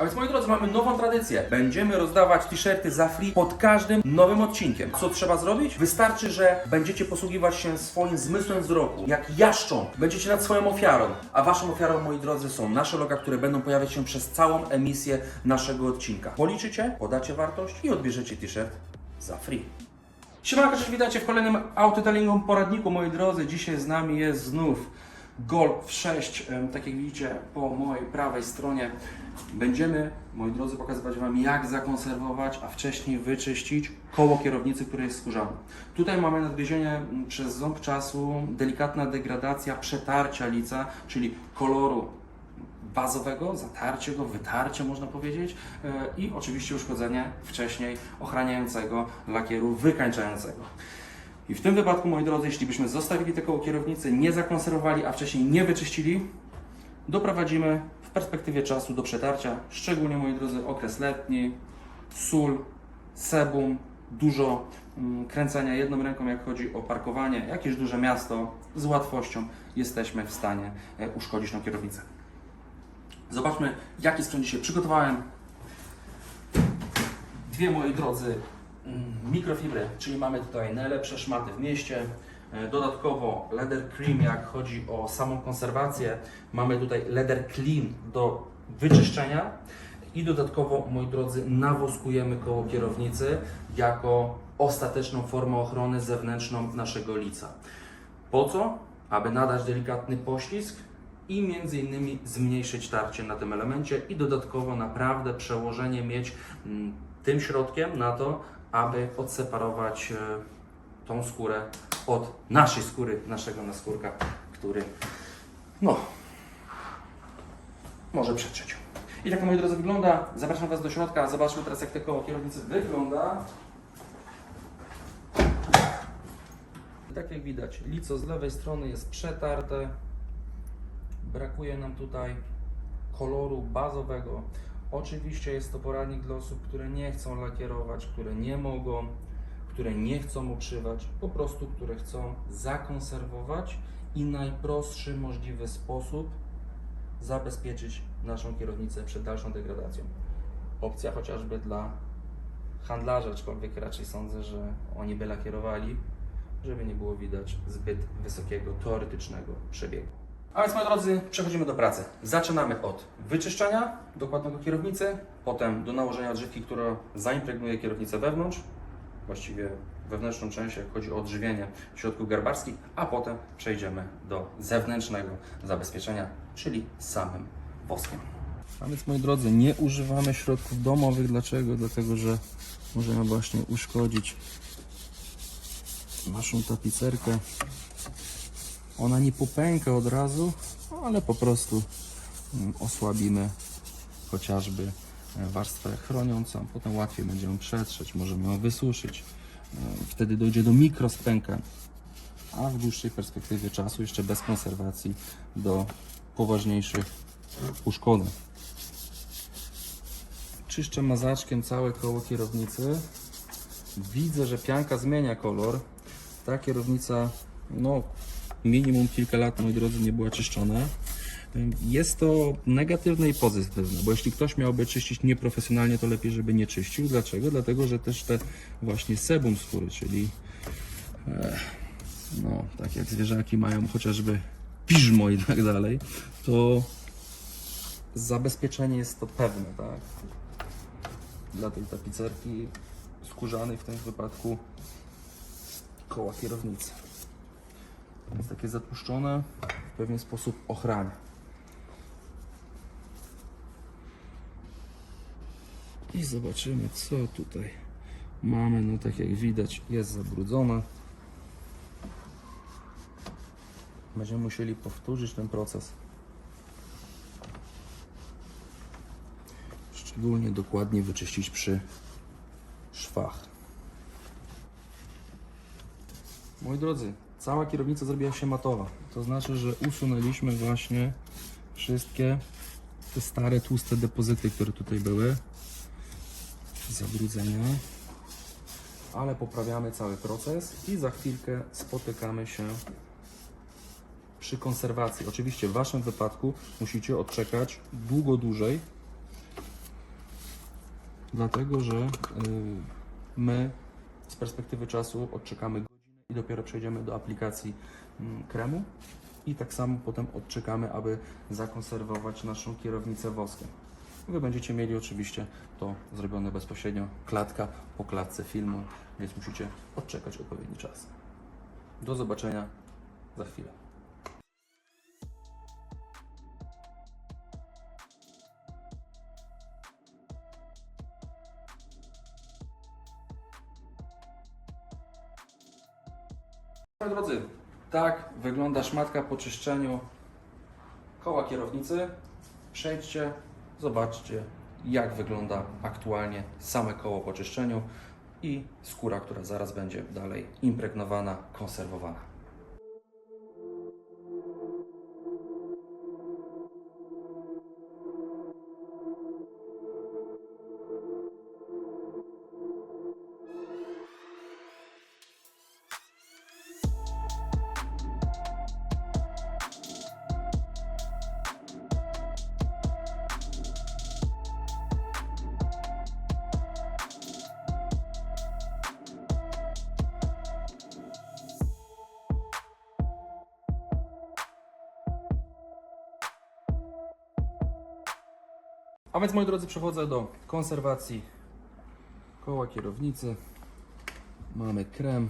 A więc moi drodzy, mamy nową tradycję. Będziemy rozdawać t-shirty za free pod każdym nowym odcinkiem. Co trzeba zrobić? Wystarczy, że będziecie posługiwać się swoim zmysłem wzroku, jak jaszczą. Będziecie nad swoją ofiarą. A waszą ofiarą, moi drodzy, są nasze loga, które będą pojawiać się przez całą emisję naszego odcinka. Policzycie, podacie wartość i odbierzecie t-shirt za free. Siemanko, cześć, witajcie w kolejnym autotellingowym poradniku, moi drodzy. Dzisiaj z nami jest znów Golf 6, em, tak jak widzicie po mojej prawej stronie. Będziemy, moi drodzy, pokazywać Wam jak zakonserwować, a wcześniej wyczyścić koło kierownicy, które jest skórzane. Tutaj mamy nadgryzienie przez ząb czasu, delikatna degradacja, przetarcia lica, czyli koloru bazowego, zatarcie go, wytarcie można powiedzieć e, i oczywiście uszkodzenie wcześniej ochraniającego lakieru wykańczającego. I w tym wypadku, moi drodzy, jeśli byśmy zostawili te koło kierownicy, nie zakonserwowali, a wcześniej nie wyczyścili, doprowadzimy w perspektywie czasu do przetarcia, szczególnie, moi drodzy, okres letni, sól, sebum, dużo mm, kręcenia jedną ręką, jak chodzi o parkowanie, jakieś duże miasto, z łatwością jesteśmy w stanie e, uszkodzić tą kierownicę. Zobaczmy, jaki sprzęt dzisiaj przygotowałem. Dwie, moi drodzy, mm, mikrofibry, czyli mamy tutaj najlepsze szmaty w mieście. E, Dodatkowo leather cream, jak chodzi o samą konserwację. Mamy tutaj leather clean do wyczyszczenia. I dodatkowo, moi drodzy, nawoskujemy koło kierownicy jako ostateczną formę ochrony zewnętrzną naszego lica. Po co? Aby nadać delikatny poślizg i między innymi zmniejszyć tarcie na tym elemencie i dodatkowo naprawdę przełożenie mieć mm, tym środkiem na to, aby odseparować e, tą skórę od naszej skóry, naszego naskórka, który no może przetrzeć. I tak to moi drodzy wygląda. Zapraszam Was do środka. Zobaczmy teraz jak te koło kierownicy wygląda. I tak jak widać, lico z lewej strony jest przetarte. Brakuje nam tutaj koloru bazowego. Oczywiście jest to poradnik dla osób, które nie chcą lakierować, które nie mogą, które nie chcą ukrzywać, po prostu które chcą zakonserwować i najprostszy możliwy sposób zabezpieczyć naszą kierownicę przed dalszą degradacją. Opcja chociażby dla handlarzy, aczkolwiek raczej sądzę, że oni by lakierowali, żeby nie było widać zbyt wysokiego teoretycznego przebiegu. A więc moi drodzy, przechodzimy do pracy. Zaczynamy od wyczyszczania dokładnego kierownicy, potem do nałożenia odżywki, która zaimpregnuje kierownicę wewnątrz, właściwie wewnętrzną część, jak chodzi o odżywienie środków garbarskich, a potem przejdziemy do zewnętrznego zabezpieczenia, czyli samym woskiem. A więc moi drodzy, nie używamy środków domowych. Dlaczego? Dlatego, że możemy właśnie uszkodzić naszą tapicerkę. Ona nie popęka od razu, ale po prostu mm, osłabimy chociażby e, warstwę chroniącą. Potem łatwiej będzie ją przetrzeć, możemy ją wysuszyć. E, Wtedy dojdzie do mikrospękań, a w dłuższej perspektywie czasu, jeszcze bez konserwacji, do poważniejszych uszkodzeń. Czyszczę mazaczkiem całe koło kierownicy. Widzę, że pianka zmienia kolor. Ta kierownica, no, minimum kilka lat, moi drodzy, nie była czyszczona. Jest to negatywne i pozytywne, bo jeśli ktoś miałby czyścić nieprofesjonalnie, to lepiej, żeby nie czyścił. Dlaczego? Dlatego, że też te właśnie sebum skóry, czyli e, no, tak jak zwierzaki mają chociażby piżmo i tak dalej, to zabezpieczenie jest to pewne, tak? Dla tej tapicerki skórzanej w tym wypadku koła kierownicy. Jest takie zatłuszczone, w pewien sposób ochrania. I zobaczymy, co tutaj mamy. No, tak jak widać, jest zabrudzona. Będziemy musieli powtórzyć ten proces. Szczególnie dokładnie wyczyścić przy szwach. Moi drodzy, cała kierownica zrobiła się matowa. To znaczy, że usunęliśmy właśnie wszystkie te stare, tłuste depozyty, które tutaj były. Zabrudzenia. Ale poprawiamy cały proces i za chwilkę spotykamy się przy konserwacji. Oczywiście w Waszym wypadku musicie odczekać długo dłużej, dlatego że y, my z perspektywy czasu odczekamy i dopiero przejdziemy do aplikacji mm, kremu i tak samo potem odczekamy, aby zakonserwować naszą kierownicę woskiem. Wy będziecie mieli oczywiście to zrobione bezpośrednio, klatka po klatce filmu, więc musicie odczekać odpowiedni czas. Do zobaczenia za chwilę. Moi drodzy, tak wygląda szmatka po czyszczeniu koła kierownicy. Przejdźcie, zobaczcie jak wygląda aktualnie same koło po czyszczeniu i skóra, która zaraz będzie dalej impregnowana, konserwowana. A więc moi drodzy, przechodzę do konserwacji koła kierownicy. Mamy krem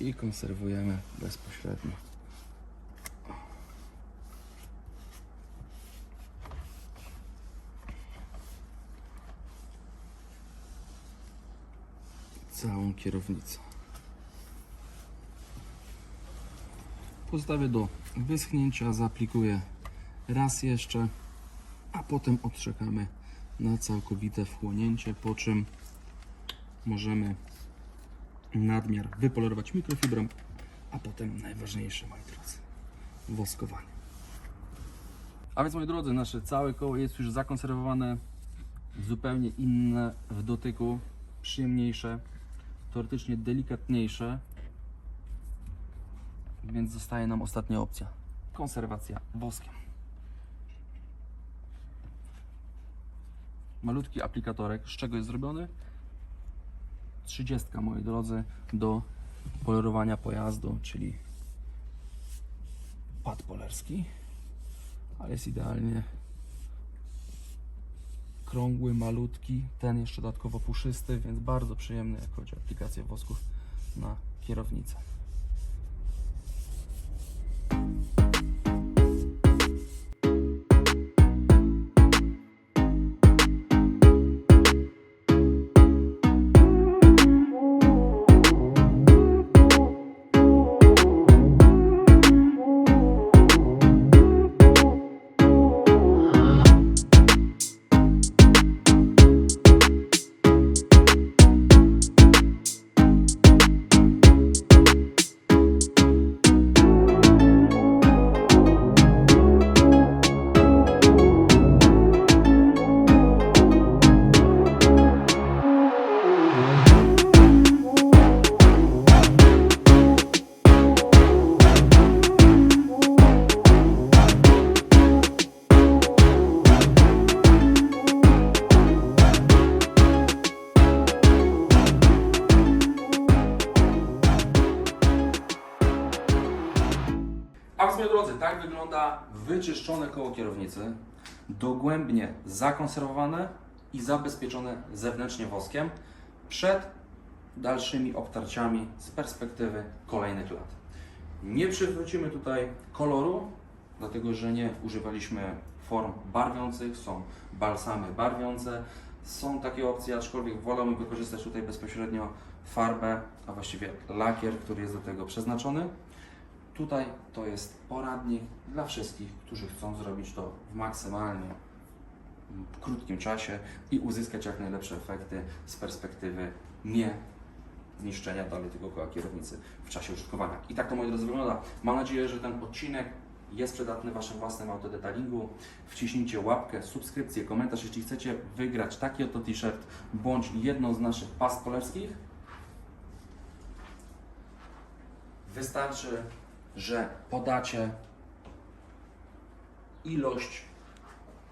i konserwujemy bezpośrednio. Całą kierownicę. Postawię do wyschnięcia, zaaplikuję raz jeszcze a potem odczekamy na całkowite wchłonięcie, po czym możemy nadmiar wypolerować mikrofibrą, a potem najważniejsze, moi drodzy, woskowanie. A więc, moi drodzy, nasze całe koło jest już zakonserwowane, zupełnie inne w dotyku, przyjemniejsze, teoretycznie delikatniejsze, więc zostaje nam ostatnia opcja, konserwacja woskiem. Malutki aplikatorek. Z czego jest zrobiony? 30, moi drodzy, do polerowania pojazdu, czyli pad polerski, ale jest idealnie krągły, malutki, ten jeszcze dodatkowo puszysty, więc bardzo przyjemny, jak chodzi o aplikację wosków na kierownicę. Wyczyszczone koło kierownicy, dogłębnie zakonserwowane i zabezpieczone zewnętrznie woskiem przed dalszymi obtarciami z perspektywy kolejnych lat. Nie przywrócimy tutaj koloru, dlatego że nie używaliśmy form barwiących, są balsamy barwiące, są takie opcje, aczkolwiek wolałbym wykorzystać tutaj bezpośrednio farbę, a właściwie lakier, który jest do tego przeznaczony. Tutaj to jest poradnik dla wszystkich, którzy chcą zrobić to w maksymalnie w krótkim czasie i uzyskać jak najlepsze efekty z perspektywy nie zniszczenia dalej tego koła kierownicy w czasie użytkowania. I tak to moi drodzy wygląda. Mam nadzieję, że ten odcinek jest przydatny Waszym własnym autodetalingu. Wciśnijcie łapkę, subskrypcję, komentarz, jeśli chcecie wygrać taki oto t-shirt bądź jedną z naszych pas polerskich. Wystarczy, że podacie ilość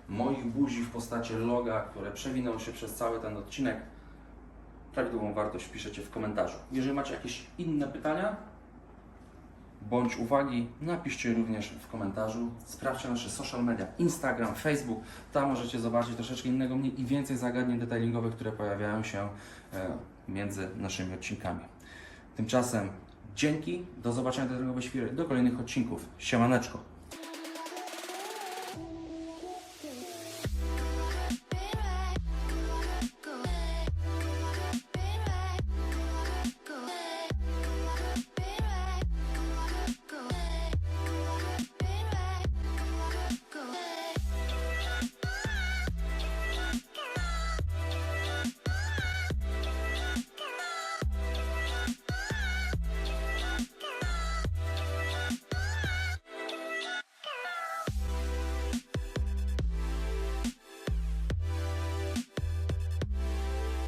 moich buzi w postaci loga, które przewinęło się przez cały ten odcinek, prawidłową wartość wpiszecie w komentarzu. Jeżeli macie jakieś inne pytania bądź uwagi, napiszcie również w komentarzu. Sprawdźcie nasze social media, Instagram, Facebook. Tam możecie zobaczyć troszeczkę innego mnie i więcej zagadnień detailingowych, które pojawiają się e, między naszymi odcinkami. Tymczasem dzięki, do zobaczenia do do kolejnych odcinków. Siemaneczko.